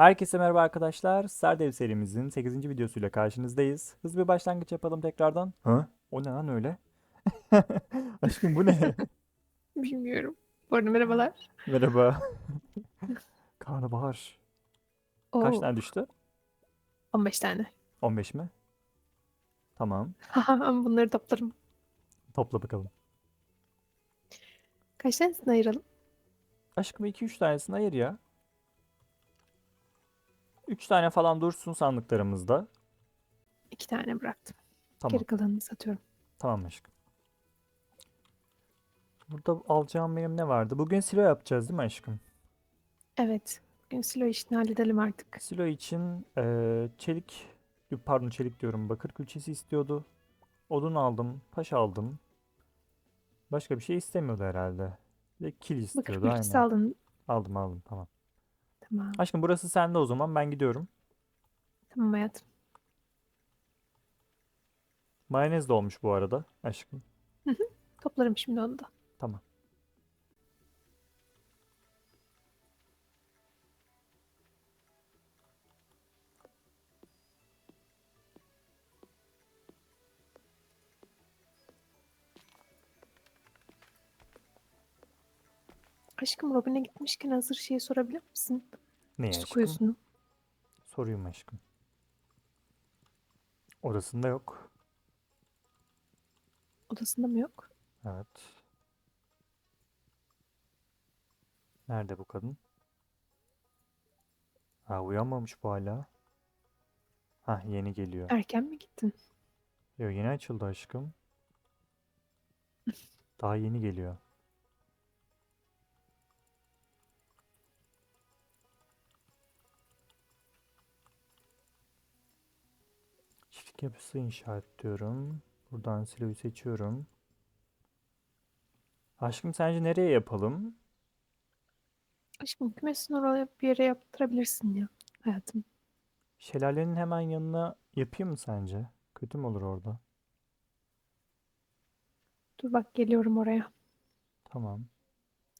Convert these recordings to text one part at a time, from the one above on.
Herkese merhaba arkadaşlar. Stardew serimizin 8. videosuyla karşınızdayız. Hızlı bir başlangıç yapalım tekrardan. Ha? O ne lan öyle? Aşkım bu ne? Bilmiyorum. Bu arada merhabalar. Merhaba. Karnabahar. Kaç Oo, tane düştü? 15 tane. 15 mi? Tamam. Haha, Bunları toplarım. Topla bakalım. Kaç tanesini ayıralım? Aşkım 2-3 tanesini ayır ya. 3 tane falan dursun sandıklarımızda. 2 tane bıraktım. Tamam. Geri kalanını satıyorum. Tamam aşkım. Burada alacağım benim ne vardı? Bugün silo yapacağız değil mi aşkım? Evet. Bugün silo işini halledelim artık. Silo için eee, çelik, pardon çelik diyorum, bakır külçesi istiyordu. Odun aldım, taş aldım. Başka bir şey istemiyordu herhalde. Ve kil Bakır istiyordu külçesi aynen. aldın. Aldım aldım tamam. Tamam. Aşkım burası sende o zaman ben gidiyorum. Tamam hayatım. Mayonez de olmuş bu arada aşkım. Toplarım şimdi onu da. Tamam. Aşkım Robin'e gitmişken hazır şeyi sorabilir misin? Ne Su aşkım? kuyusunu. Sorayım aşkım. Odasında yok. Odasında mı yok? Evet. Nerede bu kadın? Ha uyanmamış bu hala. Ha yeni geliyor. Erken mi gittin? Yo yeni açıldı aşkım. Daha yeni geliyor. Yapısı inşa et diyorum. Buradan siloyu seçiyorum. Aşkım sence nereye yapalım? Aşkım kümesin oraya bir yere yaptırabilirsin ya. Hayatım. Şelalenin hemen yanına yapayım mı sence? Kötü mü olur orada? Dur bak geliyorum oraya. Tamam.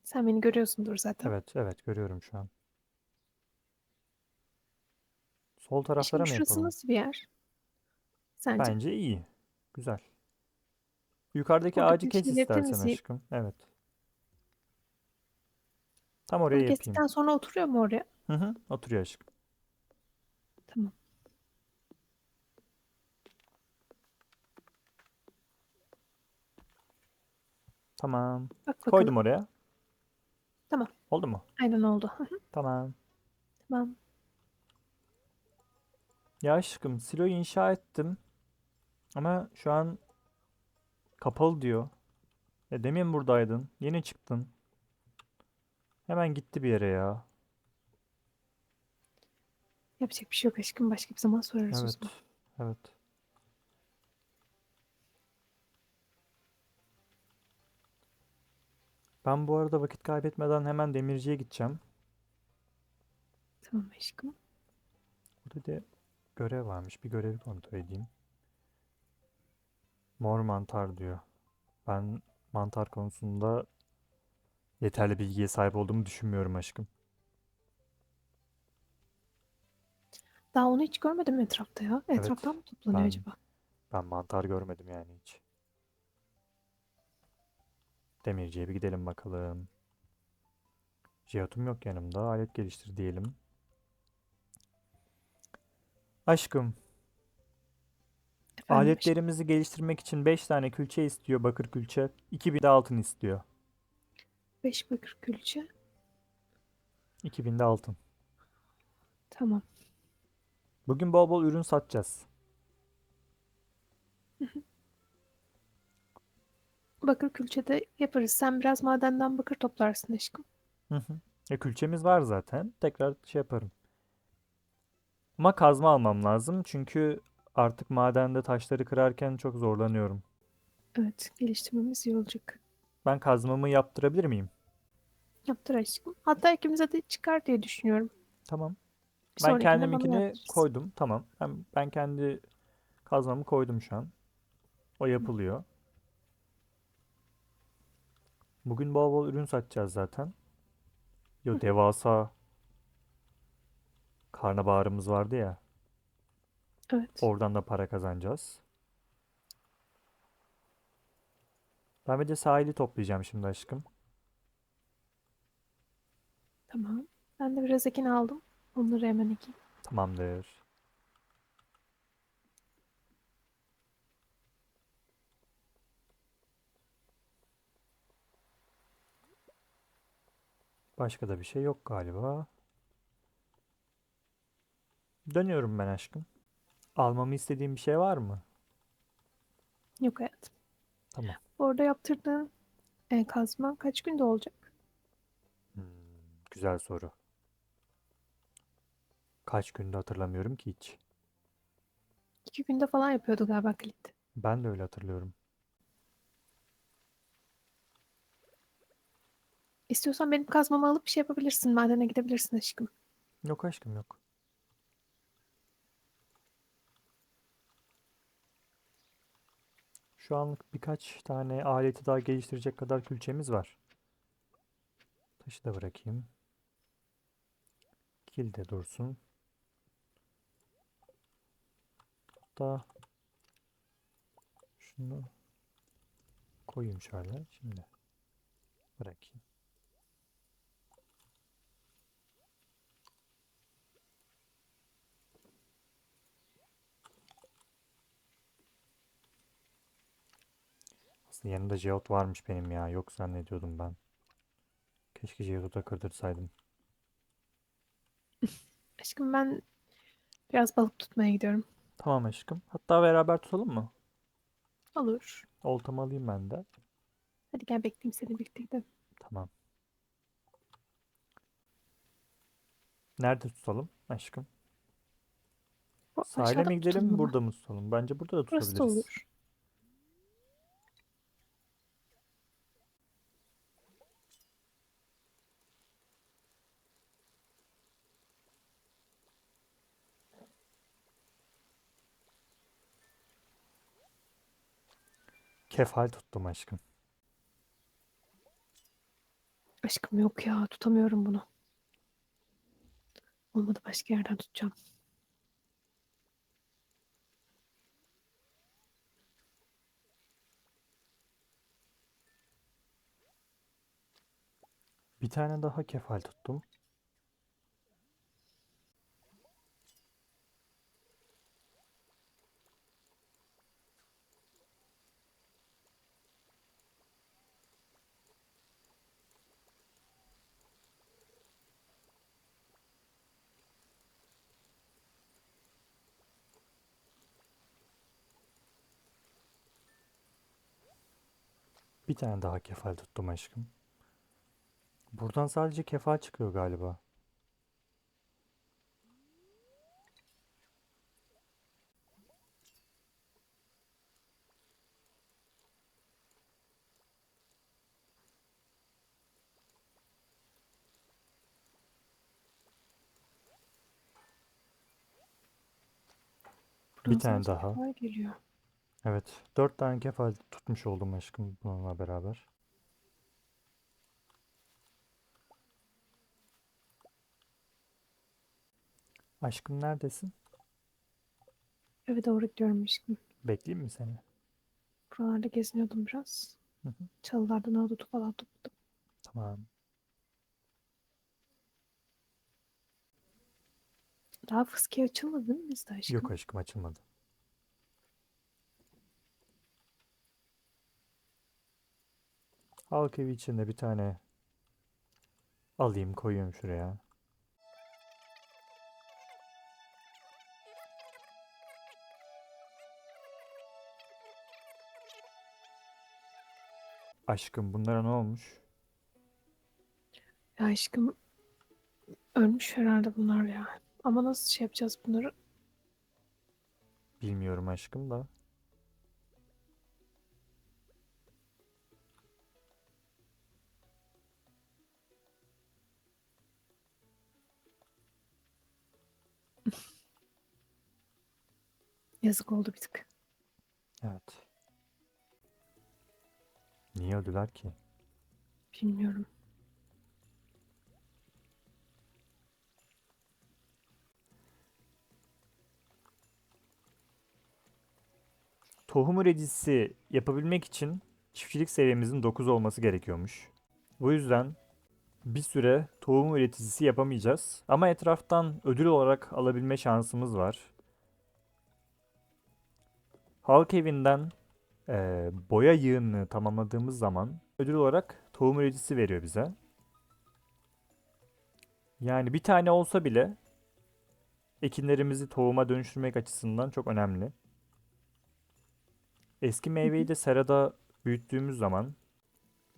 Sen beni görüyorsundur zaten. Evet, evet görüyorum şu an. Sol taraflara Şimdi mı şurası yapalım? nasıl bir yer? Sence? Bence iyi. Güzel. Yukarıdaki Buradaki ağacı kes şeyleri istersen temizleyip- aşkım. Evet. Tam oraya Bunu yapayım. kestikten sonra oturuyor mu oraya? Hı hı, oturuyor aşkım. Tamam. Tamam. Bak bakalım. Koydum oraya. Tamam. Oldu mu? Aynen oldu. Tamam. Tamam. Ya aşkım, siloyu inşa ettim. Ama şu an kapalı diyor. E demin buradaydın. Yeni çıktın. Hemen gitti bir yere ya. Yapacak bir şey yok aşkım. Başka bir zaman sorarız o Evet. zaman. Evet. Ben bu arada vakit kaybetmeden hemen demirciye gideceğim. Tamam aşkım. Burada da görev varmış. Bir görevi kontrol edeyim. Mor mantar diyor. Ben mantar konusunda yeterli bilgiye sahip olduğumu düşünmüyorum aşkım. Daha onu hiç görmedim etrafta ya. Evet, Etraftan mı toplanıyor ben- acaba? Ben mantar görmedim yani hiç. Demirciye bir gidelim bakalım. Jihatum yok yanımda. Alet geliştir diyelim. Aşkım, Efendim aletlerimizi geliştirmek için 5 tane külçe istiyor, bakır külçe. 2000 de altın istiyor. Beş bakır külçe. 2000 de altın. Tamam. Bugün bol bol ürün satacağız. Bakır külçe de yaparız. Sen biraz madenden bakır toplarsın aşkım. Hı hı. E külçemiz var zaten. Tekrar şey yaparım. Ama kazma almam lazım çünkü artık madende taşları kırarken çok zorlanıyorum. Evet. Geliştirmemiz iyi olacak. Ben kazmamı yaptırabilir miyim? Yaptır aşkım. Hatta ikimize de çıkar diye düşünüyorum. Tamam. Bir Ben sonrakinde bana kendiminkini koydum. Tamam. Ben, ben kendi kazmamı koydum şu an. O yapılıyor. Bugün bol bol ürün satacağız zaten. Yo devasa karnabaharımız vardı ya. Evet. Oradan da para kazanacağız. Ben bir de sahili toplayacağım şimdi aşkım. Tamam. Ben de biraz ekin aldım. Onları hemen ekeyim. Tamamdır. Başka da bir şey yok galiba. Dönüyorum ben aşkım. Almamı istediğin bir şey var mı? Yok hayatım. Tamam. Orada yaptırdığın e, kazma kaç günde olacak? Hmm, güzel soru. Kaç günde hatırlamıyorum ki hiç. İki günde falan yapıyordu galiba kilit. Ben de öyle hatırlıyorum. İstiyorsan benim kazmamı alıp bir şey yapabilirsin. Madene gidebilirsin aşkım. Yok aşkım yok. Şu anlık birkaç tane aleti daha geliştirecek kadar külçemiz var. Taşı da bırakayım. Kil de dursun. Hatta şunu koyayım şöyle. Şimdi bırakayım. Aslında yanında Geot varmış benim ya. Yok zannediyordum ben. Keşke Geot'u da kırdırsaydım. Aşkım ben biraz balık tutmaya gidiyorum. Tamam aşkım. Hatta beraber tutalım mı? Olur. Oltamı alayım ben de. Hadi gel bekleyeyim seni birlikte gidelim. Tamam. Nerede tutalım aşkım? Sahile aşağıda mi gidelim, tutalım ama? burada mı tutalım? Bence burada da Burası da tutabiliriz. olur. Kefal tuttum aşkım. Aşkım yok ya tutamıyorum bunu. Olmadı başka yerden tutacağım. Bir tane daha kefal tuttum. Bir tane daha kefal tuttum aşkım. Buradan sadece kefal çıkıyor galiba. Buradan tane daha. geliyor. Evet, dört tane kefal tutmuş oldum aşkım bununla beraber. Aşkım neredesin? Eve doğru gidiyorum aşkım. Bekleyeyim mi seni? Buralarda geziniyordum biraz. Hı hı. Çalılardan ahududu falan topladım. Tamam. Daha fıskiye açılmadı değil mi bizde aşkım? Yok aşkım açılmadı. Halk evi içinde bir tane alayım koyuyorum şuraya. Aşkım bunlara ne olmuş? Ya aşkım ölmüş herhalde bunlar ya. Ama nasıl şey yapacağız bunları? Bilmiyorum aşkım da. Yazık oldu bir tık. Evet. Niye öldüler ki? Bilmiyorum. Tohum üreticisi yapabilmek için çiftçilik seviyemizin 9 olması gerekiyormuş. Bu yüzden bir süre tohum üreticisi yapamayacağız. Ama etraftan ödül olarak alabilme şansımız var. Halk evinden eee, boya yığınını tamamladığımız zaman ödül olarak tohum üreticisi veriyor bize. Yani bir tane olsa bile ekinlerimizi tohuma dönüştürmek açısından çok önemli. Eski meyveyi de serada büyüttüğümüz zaman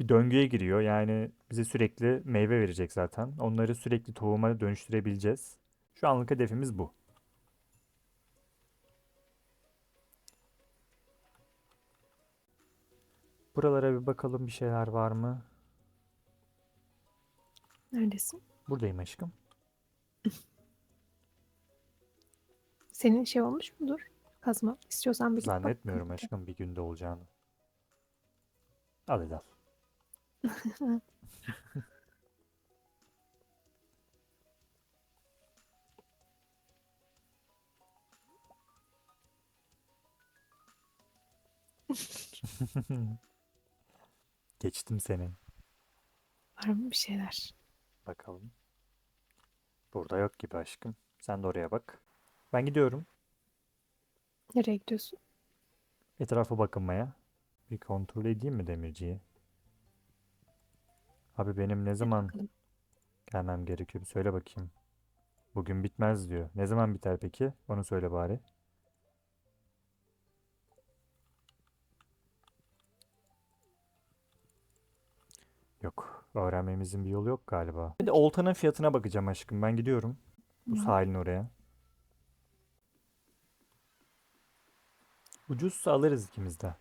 bir döngüye giriyor. Yani bize sürekli meyve verecek zaten. Onları sürekli tohuma dönüştürebileceğiz. Şu anlık hedefimiz bu. Buralara bir bakalım bir şeyler var mı? Neredesin? Buradayım aşkım. Senin şey olmuş mudur? Kazma. İstiyorsan bir git bak. Zannetmiyorum aşkım bir günde olacağını. Al hadi al. Geçtim seni. Var mı bir şeyler? Bakalım. Burada yok gibi aşkım. Sen de oraya bak. Ben gidiyorum. Nereye gidiyorsun? Etrafa bakınmaya. Bir kontrol edeyim mi demirciyi? Abi benim ne zaman Bakalım. gelmem gerekiyor? Bir söyle bakayım. Bugün bitmez diyor. Ne zaman biter peki? Onu söyle bari. Öğrenmemizin bir yolu yok galiba. Bir de oltanın fiyatına bakacağım aşkım. Ben gidiyorum. Bu sahilin oraya. Ucuzsa alırız ikimiz de.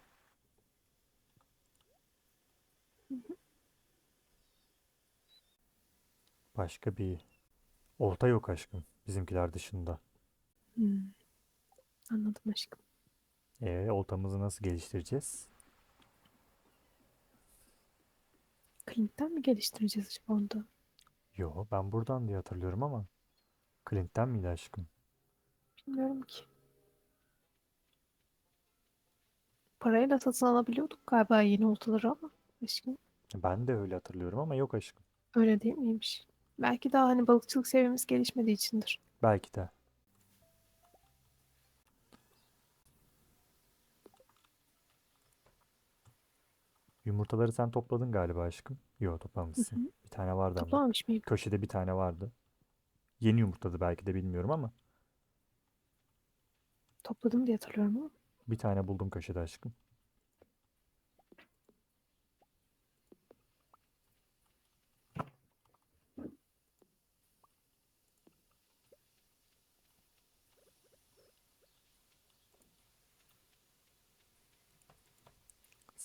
Başka bir olta yok aşkım. Bizimkiler dışında. Hmm. Anladım aşkım. E, oltamızı nasıl geliştireceğiz? Clint'ten mi geliştireceğiz acaba onu da? Yo, ben buradan diye hatırlıyorum ama. Clint'ten miydi aşkım? Bilmiyorum ki. Parayla satın alabiliyorduk galiba yeni oltaları ama aşkım Ben de öyle hatırlıyorum ama yok aşkım. öyle değil miymiş? Belki daha hani balıkçılık seviyemiz gelişmediği içindir. Belki de. Yumurtaları sen topladın galiba aşkım. Yo, toplamışsın. Bir tane vardı ama. Toplamamış mıyım? Köşede bir tane vardı. Yeni yumurtladı belki de bilmiyorum ama. Topladım diye hatırlıyorum ama. Bir tane buldum köşede aşkım.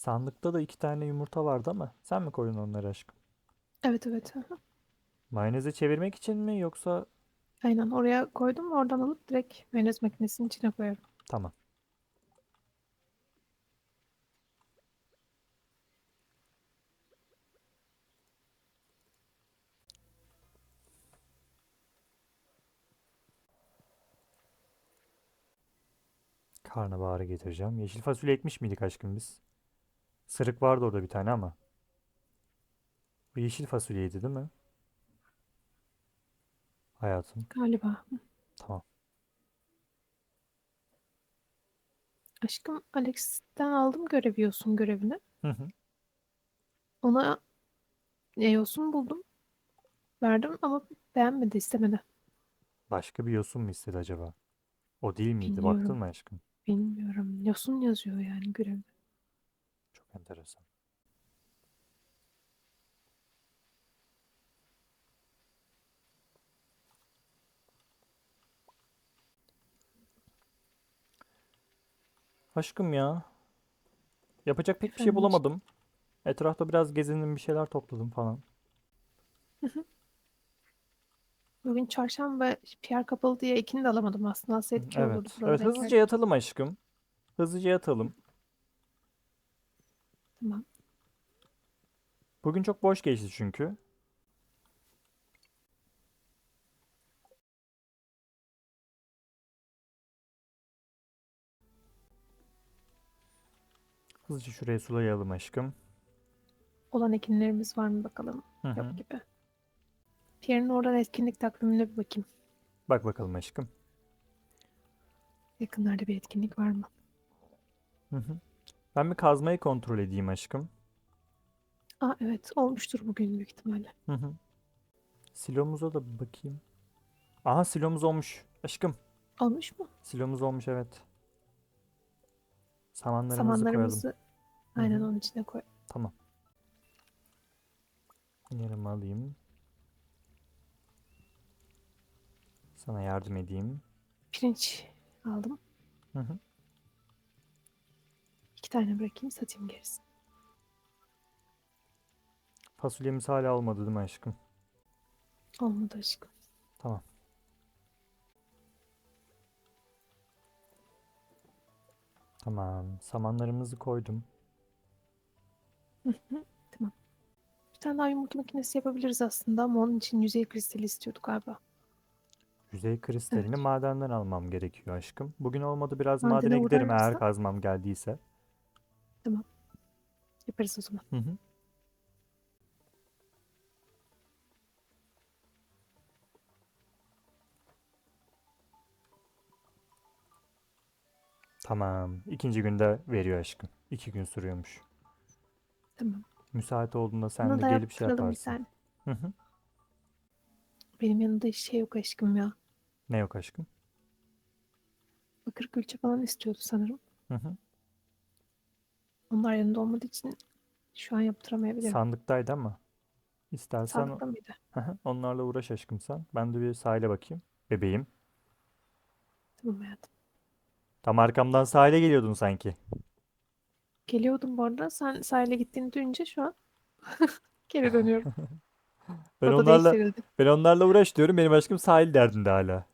Sandıkta da iki tane yumurta vardı ama sen mi koydun onları aşkım? Evet evet. Mayoneze çevirmek için mi yoksa Aynen oraya koydum. Oradan alıp direkt mayonez makinesinin içine koyarım. tamam. Karnabaharı getireceğim. Yeşil fasulye ekmiş miydik aşkım biz? Sırık vardı orada bir tane ama. Bu yeşil fasulyeydi değil mi? Hayatım. Galiba. Tamam. Aşkım Alex'ten aldım görev yosun görevini. Hı hı. Ona e, yosun buldum. Verdim ama beğenmedi istemedi. Başka bir yosun mu istedi acaba? O değil miydi? Bilmiyorum. Baktın mı aşkım? Bilmiyorum. Yosun yazıyor yani görevde. Enteresan. Aşkım ya. Yapacak pek bir şey bulamadım. Etrafta biraz gezindim, bir şeyler topladım falan. Bugün çarşamba Pierre kapalı diye ikini de alamadım aslında. Alsaydık iyi olurdu. Evet. Evet, hızlıca yatalım aşkım. Hızlıca yatalım. Tamam. Bugün çok boş geçti çünkü. Hızlıca şurayı sulayalım aşkım. Olan ekinlerimiz var mı bakalım. Hı hı. Yok gibi. Pierre'in oradan etkinlik takvimine bir bakayım. Bak bakalım aşkım. Yakınlarda bir etkinlik var mı? Hı hı. Ben bir kazmayı kontrol edeyim aşkım. Aa evet olmuştur bugün büyük ihtimalle. Hı hı. Silomuza da bir bakayım. Aha silomuz olmuş. Aşkım. Olmuş mu? Silomuz olmuş evet. Samanlarımızı koyalım. Samanlarımızı aynen hı. onun içine koy. Tamam. Yerimi alayım. Sana yardım edeyim. Pirinç aldım. Hı hı. İki tane bırakayım satayım gerisini. Fasulyemiz hala olmadı değil mi aşkım? Olmadı aşkım. Tamam. Tamam. Samanlarımızı koydum. Bir tane daha yumurta makinesi yapabiliriz aslında ama onun için yüzey kristali istiyorduk galiba. Yüzey kristalini madenden almam gerekiyor aşkım. Bugün olmadı biraz Madene madene giderim eğer kazmam geldiyse. Yaparız o zaman. Hı hı. Tamam. İkinci günde veriyor aşkım. İki gün sürüyormuş. Tamam. Müsait olduğunda sen Bunu de da gelip şey yaptıralım bir yaparsın. tane. Hı hı. Benim yanımda hiç şey yok aşkım ya. Ne yok aşkım? Bakır külçe falan istiyordu sanırım. Hı hı. Onlar yanında olmadığı için şu an yaptıramayabilirim. Sandıktaydı ama. İstersen Sandıkta mıydı? Hı hı, onlarla uğraş aşkım sen. Ben de bir sahile bakayım. Bebeğim. Tamam hayatım. Tam arkamdan sahile geliyordun sanki. Geliyordum bu arada. Sen sahile gittiğini duyunca şu an geri dönüyorum. Ben Rota onlarla değiştirildi. ben onlarla uğraş diyorum. Benim aşkım sahil derdinde hala.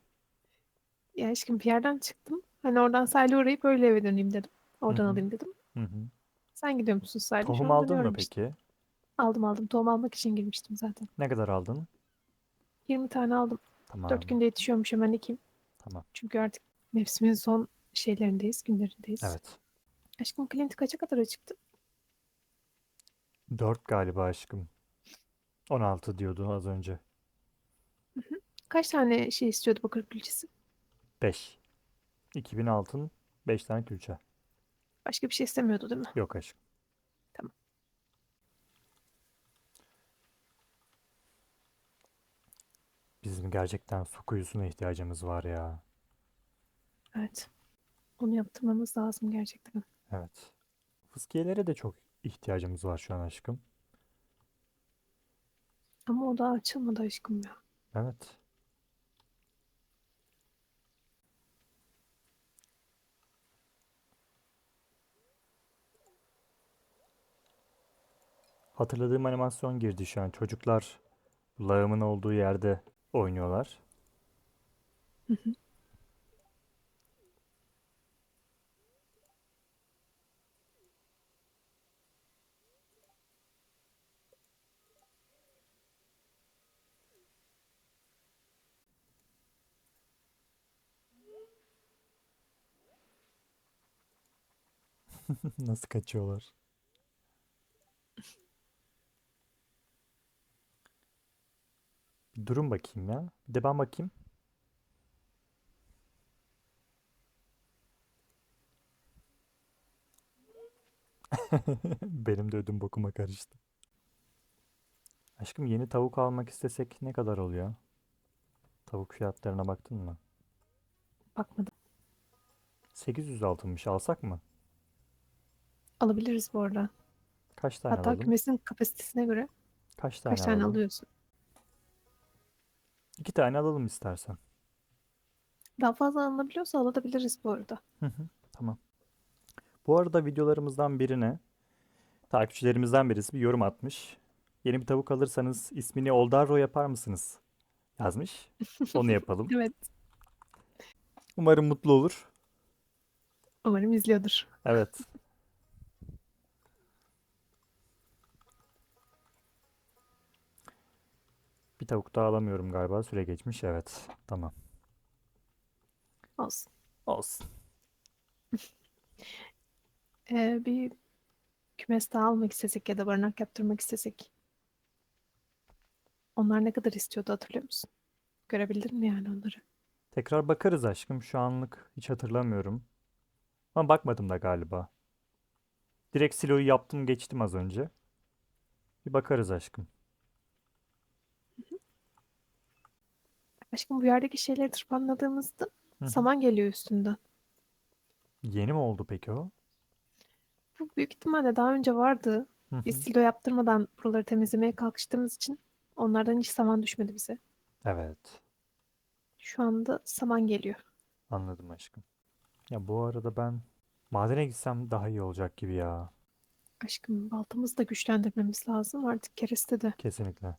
Ya aşkım bir yerden çıktım. Hani oradan sahile uğrayıp öyle eve döneyim dedim. Oradan hı. alayım dedim. Hı hı. Sen gidiyor musun? Şu Tohum an aldın mı dönüyorum işte. peki? Aldım aldım. Tohum almak için girmiştim zaten. Ne kadar aldın? 20 tane aldım. Tamam. 4 günde yetişiyormuş hemen ekeyim. Tamam. Çünkü artık mevsimin son şeylerindeyiz, günlerindeyiz. Evet. Aşkım Clint kaça kadar açıktı? 4 galiba aşkım. 16 diyordu az önce. Kaç tane şey istiyordu bakır külçesi? 5. 2000 altın, 5 tane külçe. Başka bir şey istemiyordu değil mi? Yok aşkım. Tamam. Bizim gerçekten su kuyusuna ihtiyacımız var ya. Evet. Onu yaptırmamız lazım gerçekten. Evet. Fıskiyelere de çok ihtiyacımız var şu an aşkım. Ama o da açılmadı aşkım ya. Evet. Hatırladığım animasyon girdi şu an. Çocuklar lağımın olduğu yerde oynuyorlar. Hı hı. Nasıl kaçıyorlar? Durun bakayım ya. Bir de ben bakayım. Benim de ödüm bokuma karıştı. Aşkım yeni tavuk almak istesek ne kadar oluyor? Tavuk fiyatlarına baktın mı? Bakmadım. 800 altınmış alsak mı? Alabiliriz bu arada. Kaç tane Hatta alalım? kümesin kapasitesine göre Kaç tane kaç tane alalım? alıyorsun? İki tane alalım istersen. Daha fazla alınabiliyorsa alabiliriz bu arada. Hı hı, tamam. Bu arada videolarımızdan birine takipçilerimizden birisi bir yorum atmış. Yeni bir tavuk alırsanız ismini Oldarro yapar mısınız? Yazmış. Onu yapalım. Evet. Umarım mutlu olur. Umarım izliyordur. Evet. Bir tavuk daha alamıyorum galiba. Süre geçmiş. Evet. Tamam. Olsun. Olsun. Ee, bir kümes daha almak istesek ya da barınak yaptırmak istesek onlar ne kadar istiyordu hatırlıyor musun? Görebildin mi yani onları? Tekrar bakarız aşkım. Şu anlık hiç hatırlamıyorum. Ama bakmadım da galiba. Direkt siloyu yaptım geçtim az önce. Bir bakarız aşkım. Aşkım bu yerdeki şeyleri tırpanladığımızda Hı saman geliyor üstünden. Yeni mi oldu peki o? Bu büyük ihtimalle daha önce vardı. Hı hı. Biz silo yaptırmadan buraları temizlemeye kalkıştığımız için onlardan hiç saman düşmedi bize. Evet. Şu anda saman geliyor. Anladım aşkım. Ya bu arada ben madene gitsem daha iyi olacak gibi ya. Aşkım baltamızı da güçlendirmemiz lazım. Artık kereste de Kesinlikle.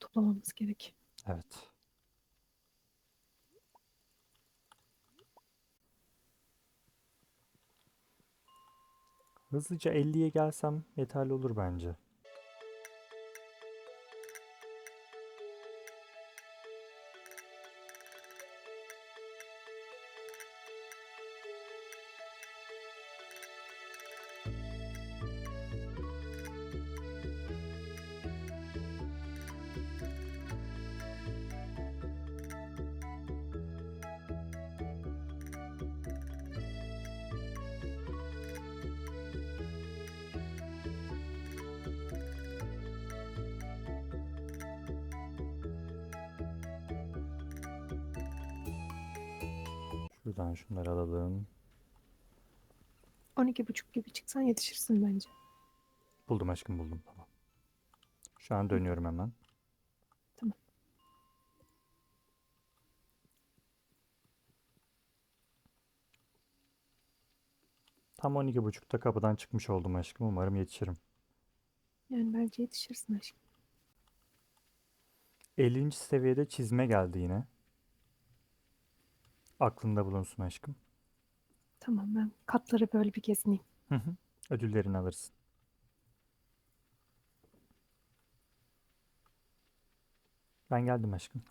toplamamız gerek. Evet. Hızlıca 50'ye gelsem yeterli olur bence. Şuradan şunları alalım. 12.30 gibi çıksan yetişirsin bence. Buldum aşkım buldum. Tamam. Şu an dönüyorum hemen. Tamam. Tam 12.30'da kapıdan çıkmış oldum aşkım. Umarım yetişirim. Yani bence yetişirsin aşkım. 50. seviyede çizme geldi yine. Aklında bulunsun aşkım. Tamam ben katları böyle bir gezineyim. Hı hı. Ödüllerini alırsın. Ben geldim aşkım.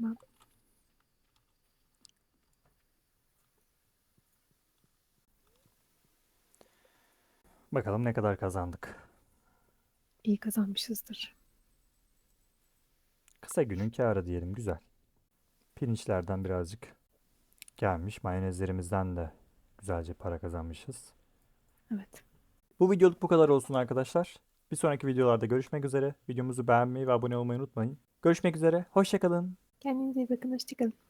Tamam. Bakalım ne kadar kazandık. İyi kazanmışızdır. Kısa günün kârı diyelim. Güzel. Pirinçlerden birazcık gelmiş. Mayonezlerimizden de güzelce para kazanmışız. Evet. Bu videoluk bu kadar olsun arkadaşlar. Bir sonraki videolarda görüşmek üzere. Videomuzu beğenmeyi ve abone olmayı unutmayın. Görüşmek üzere. Hoşçakalın. Kendinize iyi bakın. Hoşçakalın.